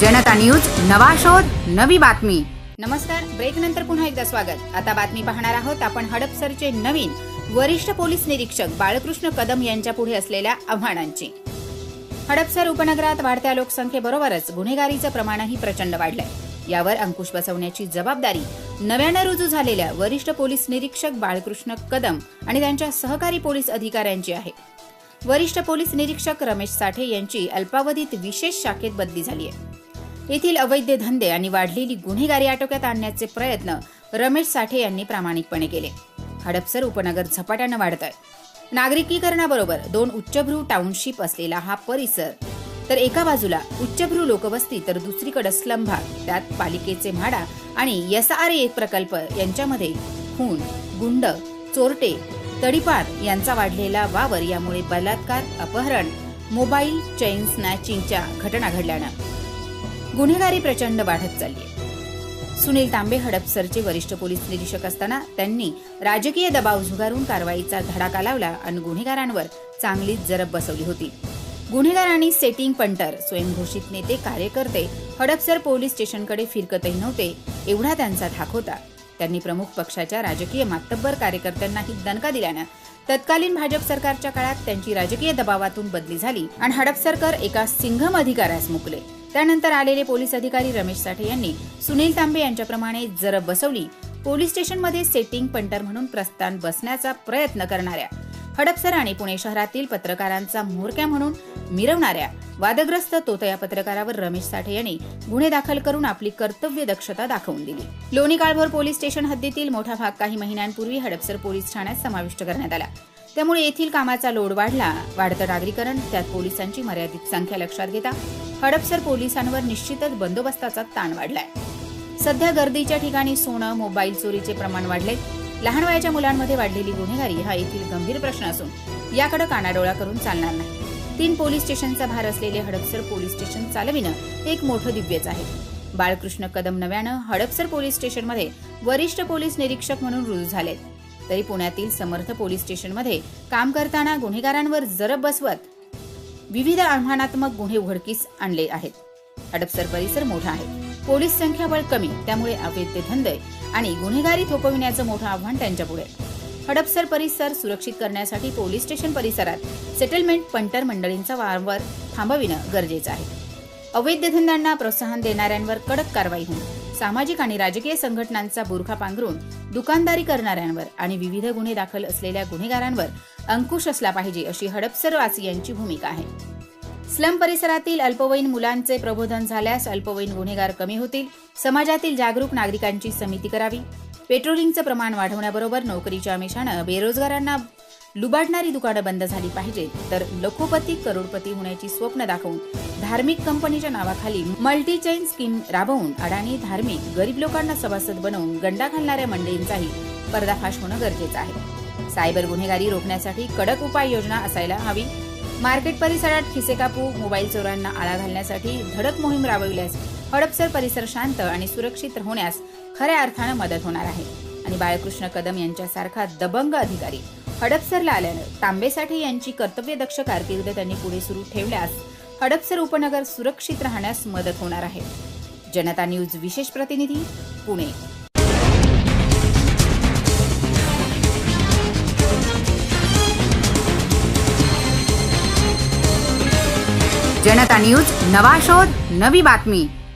जनता news नवा शोध नवी बातमी. नमस्कार ब्रेक नंतर पुन्हा एकदा स्वागत. आता बातमी पाहणार आहोत आपण हडपसरचे नवीन वरिष्ठ पोलीस निरीक्षक बाळकृष्ण कदम यांच्या पुढे असलेल्या आव्हानांची. हडपसर उपनगरात वाढत्या लोकसंख्येबरोबरच गुन्हेगारीचं प्रमाणही प्रचंड वाढलंय. यावर अंकुश बसवण्याची जबाबदारी नव्यानं रुजू झालेल्या वरिष्ठ पोलीस निरीक्षक बाळकृष्ण कदम आणि त्यांच्या सहकारी पोलीस अधिकाऱ्यांची आहे. वरिष्ठ पोलीस निरीक्षक रमेश साठे यांची अल्पावधीत विशेष शाखेत बदली झाली आहे येथील अवैध धंदे आणि वाढलेली गुन्हेगारी आटोक्यात आणण्याचे प्रयत्न रमेश साठे यांनी प्रामाणिकपणे केले. हडपसर उपनगर झपाट्यानं वाढत आहे नागरिकीकरणाबरोबर दोन उच्चभ्रू टाउनशिप असलेला हा परिसर तर एका बाजूला उच्चभ्रू लोकवस्ती तर दुसरीकडे स्लम भाग त्यात पालिकेचे म्हाडा आणि एस आर एक प्रकल्प यांच्यामध्ये खून गुंड चोरटे तडीपार यांचा वाढलेला वावर यामुळे बलात्कार अपहरण मोबाईल चैन स्नॅचिंगच्या घटना घडल्यानं. गुन्हेगारी प्रचंड वाढत चालली आहे. सुनील तांबे हडपसरचे वरिष्ठ पोलीस निरीक्षक असताना त्यांनी राजकीय दबाव झुगारून कारवाईचा धडाका लावला आणि गुन्हेगारांवर चांगलीच जरब बसवली होती. गुन्हेगारांनी सेटिंग पंटर स्वयंघोषित नेते कार्यकर्ते हडपसर पोलीस स्टेशनकडे फिरकतही नव्हते एवढा त्यांचा धाक होता. त्यांनी प्रमुख पक्षाच्या राजकीय मातब्बर कार्यकर्त्यांनाही दणका दिल्यानं तत्कालीन भाजप सरकारच्या काळात त्यांची राजकीय दबावातून बदली झाली आणि हडपसरकर एका सिंघम अधिकाऱ्यास मुकले. त्यानंतर आलेले पोलीस अधिकारी रमेश साठे यांनी सुनील तांबे यांच्याप्रमाणे जरब बसवली पोलीस स्टेशनमध्ये सेटिंग पंटर म्हणून प्रस्थान बसण्याचा प्रयत्न करणाऱ्या हडपसर आणि पुणे शहरातील पत्रकारांचा म्होरक्या म्हणून मिरवणाऱ्या वादग्रस्त तोतया पत्रकारावर रमेश साठे यांनी गुन्हे दाखल करून आपली कर्तव्य दक्षता दाखवून दिली. लोणी काळभोर पोलीस स्टेशन हद्दीतील मोठा भाग काही महिन्यांपूर्वी हडपसर पोलीस ठाण्यात समाविष्ट करण्यात आला. त्यामुळे येथील कामाचा लोड वाढला. वाढतं नागरीकरण त्यात पोलिसांची मर्यादित संख्या लक्षात घेता हडपसर पोलिसांवर निश्चितच बंदोबस्ताचा ताण वाढलाय. सध्या गर्दीच्या ठिकाणी सोनं मोबाईल चोरीचे प्रमाण वाढले लहान वयाच्या मुलांमध्ये वाढलेली गुन्हेगारी हा येथील गंभीर प्रश्न असून याकडे कानाडोळा करून चालणार नाही. तीन पोलीस स्टेशनचा भार असलेले हडपसर पोलीस स्टेशन चालविणं हे एक मोठं दिव्यच आहे. बाळकृष्ण कदम नव्यानं हडपसर पोलीस स्टेशनमध्ये वरिष्ठ पोलीस निरीक्षक म्हणून रुजू झालेत. तरी पुण्यातील समर्थ पोलीस स्टेशनमध्ये काम करताना गुन्हेगारांवर जरब बसवत विविध आव्हानात्मक गुन्हे उघडकीस आणले आहेत. हडपसर परिसर मोठा आहे. पोलीस संख्याबळ कमी त्यामुळे अवैध धंदे आणि गुन्हेगारी थोपविण्याचं मोठं आव्हान त्यांच्यापुढे हडपसर परिसर सुरक्षित करण्यासाठी पोलीस स्टेशन परिसरात सेटलमेंट पंटर मंडळींचा वारंवार थांबविणं गरजेचं आहे. अवैध धंद्यांना प्रोत्साहन देणाऱ्यांवर कडक कारवाई होऊन सामाजिक आणि राजकीय संघटनांचा बुरखा पांघरून दुकानदारी करणाऱ्यांवर आणि विविध गुन्हे दाखल असलेल्या गुन्हेगारांवर अंकुश असला पाहिजे अशी हडपसरवासियांची भूमिका आहे. स्लम परिसरातील अल्पवयीन मुलांचे प्रबोधन झाल्यास अल्पवयीन गुन्हेगार कमी होतील. समाजातील जागरूक नागरिकांची समिती करावी. पेट्रोलिंगचं प्रमाण वाढवण्याबरोबर नोकरीच्या आमिषानं बेरोजगारांना लुबाडणारी दुकानं बंद झाली पाहिजेत. तर लखोपती करोडपती होण्याची स्वप्न दाखवून धार्मिक कंपनीच्या नावाखाली मल्टी चेन स्कीम राबवून अडाणी धार्मिक गरीब लोकांना सभासद बनवून गंडा घालणाऱ्या मंडळींचाही पर्दाफाश होणं गरजेचं आहे. सायबर गुन्हेगारी रोखण्यासाठी कडक उपाययोजना असायला हवी. मार्केट परिसरात खिसे कापू मोबाईल चोरांना आळा घालण्यासाठी धडक मोहीम राबविल्यास हडपसर परिसर शांत आणि सुरक्षित होण्यास खऱ्या अर्थानं मदत होणार आहे. आणि बाळकृष्ण कदम यांच्यासारखा दबंग अधिकारी हडपसरला आल्यानं तांबेसाठी यांची कर्तव्यदक्ष कारकीर्द त्यांनी पुढे सुरू ठेवल्यास हडपसर उपनगर सुरक्षित राहण्यास मदत होणार आहे. जनता न्यूज विशेष प्रतिनिधी पुणे. जनता न्यूज नवा शोध नवी बातमी.